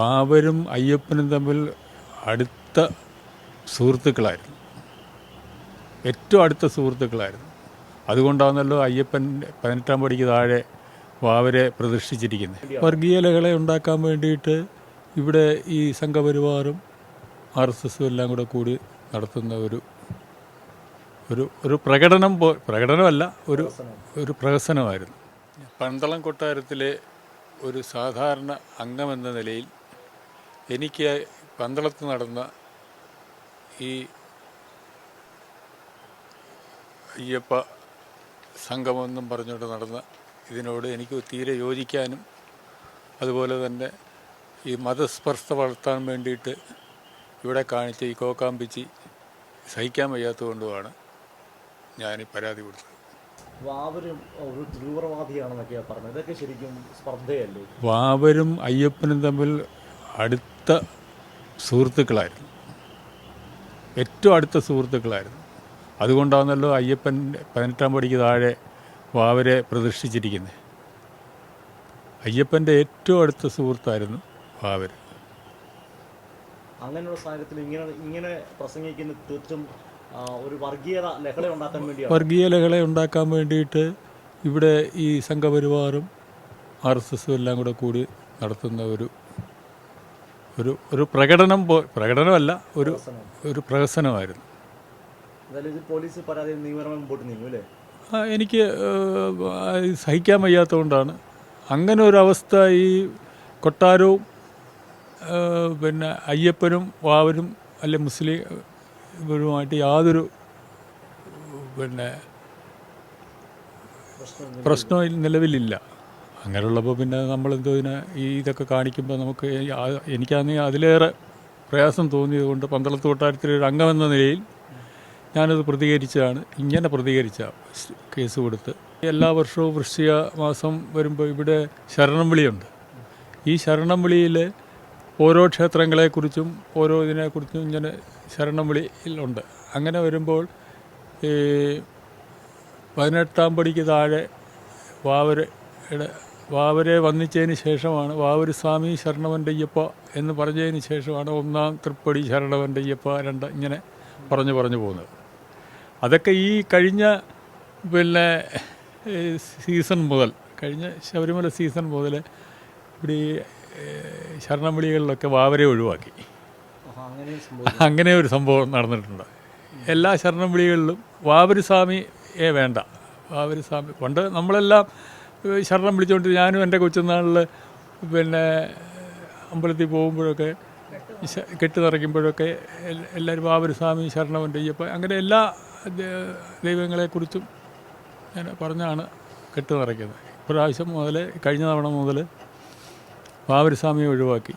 അവരും അയ്യപ്പനും തമ്മിൽ അടുത്ത സുഹൃത്തുക്കളായിരുന്നു. ഏറ്റവും അടുത്ത സുഹൃത്തുക്കളായിരുന്നു. അതുകൊണ്ടാണല്ലോ അയ്യപ്പൻ പതിനെട്ടാം പടിക്ക് താഴെ വാവരെ പ്രതിഷ്ഠിച്ചിരിക്കുന്നത്. വർഗീയലകളെ ഉണ്ടാക്കാൻ വേണ്ടിയിട്ട് ഇവിടെ ഈ സംഘപരിവാറും ആർ എസ് എസും എല്ലാം കൂടെ കൂടി നടത്തുന്ന ഒരു ഒരു ഒരു പ്രകടനം പോ പ്രകടനമല്ല ഒരു ഒരു പ്രഹസനമായിരുന്നു. പന്തളം കൊട്ടാരത്തിലെ ഒരു സാധാരണ അംഗമെന്ന നിലയിൽ എനിക്ക് പന്തളത്ത് നടന്ന ഈ അയ്യപ്പ സംഗമെന്നും പറഞ്ഞുകൊണ്ട് നടന്ന ഇതിനോട് എനിക്ക് തീരെ യോജിക്കാനും അതുപോലെ തന്നെ ഈ മതസ്പർശ വളർത്താൻ വേണ്ടിയിട്ട് ഇവിടെ കാണിച്ച ഈ കോക്കാമ്പിച്ചി സഹിക്കാൻ വയ്യാത്തതുകൊണ്ടുമാണ് ഞാൻ ഈ പരാതി കൊടുത്തത്. വാവരും ഒരു തീവ്രവാദിയാണെന്നൊക്കെയാണ് പറഞ്ഞത്. ഇതൊക്കെ ശരിക്കും സ്പർദ്ധയല്ലേ? വാവരും അയ്യപ്പനും തമ്മിൽ അടുത്ത സുഹൃത്തുക്കളായിരുന്നു. ഏറ്റവും അടുത്ത സുഹൃത്തുക്കളായിരുന്നു. അതുകൊണ്ടാണല്ലോ അയ്യപ്പൻ പതിനെട്ടാം പടിക്ക് താഴെ വാവരെ പ്രതിഷ്ഠിച്ചിരിക്കുന്നത്. അയ്യപ്പന്റെ ഏറ്റവും അടുത്ത സുഹൃത്തായിരുന്നു വാവർ അങ്ങനെയുള്ള സാഹചര്യത്തിൽ ഇങ്ങനെ ഇങ്ങനെ പ്രസംഗിക്കുന്ന തീർച്ചും ഒരു വർഗീയത ലഹള ഉണ്ടാക്കാൻ വേണ്ടി വർഗീയ ലഹള ഉണ്ടാക്കാൻ വേണ്ടിയിട്ട് ഇവിടെ ഈ സംഘപരിവാറും ആർ എസ് എസും എല്ലാം കൂടെ കൂടി നടത്തുന്ന ഒരു ഒരു ഒരു പ്രകടനം പോ പ്രകടനമല്ല ഒരു ഒരു പ്രഹസനമായിരുന്നു. പോലീസ് പരാതി മുമ്പോട്ട് നീങ്ങും എനിക്ക് സഹിക്കാൻ വയ്യാത്തതുകൊണ്ടാണ്. അങ്ങനെ ഒരു അവസ്ഥ ഈ കൊട്ടാരവും പിന്നെ അയ്യപ്പനും വാവരും അല്ലെ മുസ്ലിം യാതൊരു പിന്നെ പ്രശ്നം പ്രശ്നവും നിലവിലില്ല. അങ്ങനെയുള്ളപ്പോൾ പിന്നെ നമ്മൾ എന്തോ ഇതിനെ ഈ ഇതൊക്കെ കാണിക്കുമ്പോൾ നമുക്ക് എനിക്കാണ് എനിക്കാണെങ്കിൽ അതിലേറെ പ്രയാസം തോന്നിയതുകൊണ്ട് പന്തളത്ത് കൊട്ടാരത്തിലെ ഒരു അംഗമെന്ന നിലയിൽ ഞാനത് പ്രതികരിച്ചതാണ്. ഇങ്ങനെ പ്രതികരിച്ച കേസ് കൊടുത്ത്. എല്ലാ വർഷവും വൃശ്ചിക മാസം വരുമ്പോൾ ഇവിടെ ശരണം വിളിയുണ്ട് ഈ ശരണം വിളിയിൽ ഓരോ ക്ഷേത്രങ്ങളെക്കുറിച്ചും ഓരോ ഇതിനെക്കുറിച്ചും ഇങ്ങനെ ശരണം വിളിയിലുണ്ട് അങ്ങനെ വരുമ്പോൾ ഈ പതിനെട്ടാം പടിക്ക് താഴെ വാവരയുടെ വാവരെ വന്നിച്ചതിന് ശേഷമാണ് വാവര് സ്വാമി ശരണവന്റെയ്യപ്പ എന്ന് പറഞ്ഞതിന് ശേഷമാണ് ഒന്നാം തൃപ്പടി ശരണവന്റെയ്യപ്പ രണ്ട് ഇങ്ങനെ പറഞ്ഞു പറഞ്ഞു പോകുന്നത്. അതൊക്കെ ഈ കഴിഞ്ഞ പിന്നെ സീസൺ മുതൽ കഴിഞ്ഞ ശബരിമല സീസൺ മുതൽ ഇവിടെ ഈ ഏഹ്, ശരണം വിളികളിലൊക്കെ വാവരെ ഒഴിവാക്കി. അങ്ങനെ ഒരു സംഭവം നടന്നിട്ടുണ്ട്. എല്ലാ ശരണം വാവര് സ്വാമിയെ വേണ്ട. വാവര് സ്വാമി പണ്ട് നമ്മളെല്ലാം ശരണം വിളിച്ചുകൊണ്ട് ഞാനും എന്റെ കൊച്ചുനാളിൽ പിന്നെ അമ്പലത്തിൽ പോകുമ്പോഴൊക്കെ കെട്ട് നിറയ്ക്കുമ്പോഴൊക്കെ എല്ലാവരും ബാബുരസ്വാമി സ്വാമി ശരണവന്റെ അയ്യപ്പ അങ്ങനെ എല്ലാ ദൈവങ്ങളെക്കുറിച്ചും ഞാൻ പറഞ്ഞാണ് കെട്ട് നിറയ്ക്കുന്നത്. ഇപ്രാവശ്യം മുതൽ കഴിഞ്ഞ തവണ മുതൽ ബാബുരസ്വാമിയെ സ്വാമിയെ ഒഴിവാക്കി.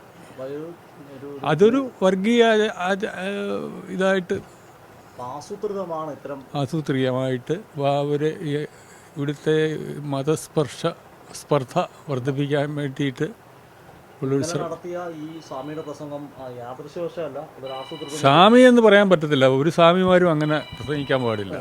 അതൊരു വർഗീയ ഇതായിട്ട് ആസൂത്രിതമാണ് ഇത്തരം ആസൂത്രികമായിട്ട് ഈ ഇവിടുത്തെ മതസ്പർശ സ്പർദ്ധ വർദ്ധിപ്പിക്കാൻ വേണ്ടിയിട്ട് സ്വാമി എന്ന് പറയാൻ പറ്റത്തില്ല. ഒരു സ്വാമിമാരും അങ്ങനെ പ്രസംഗിക്കാൻ പാടില്ല.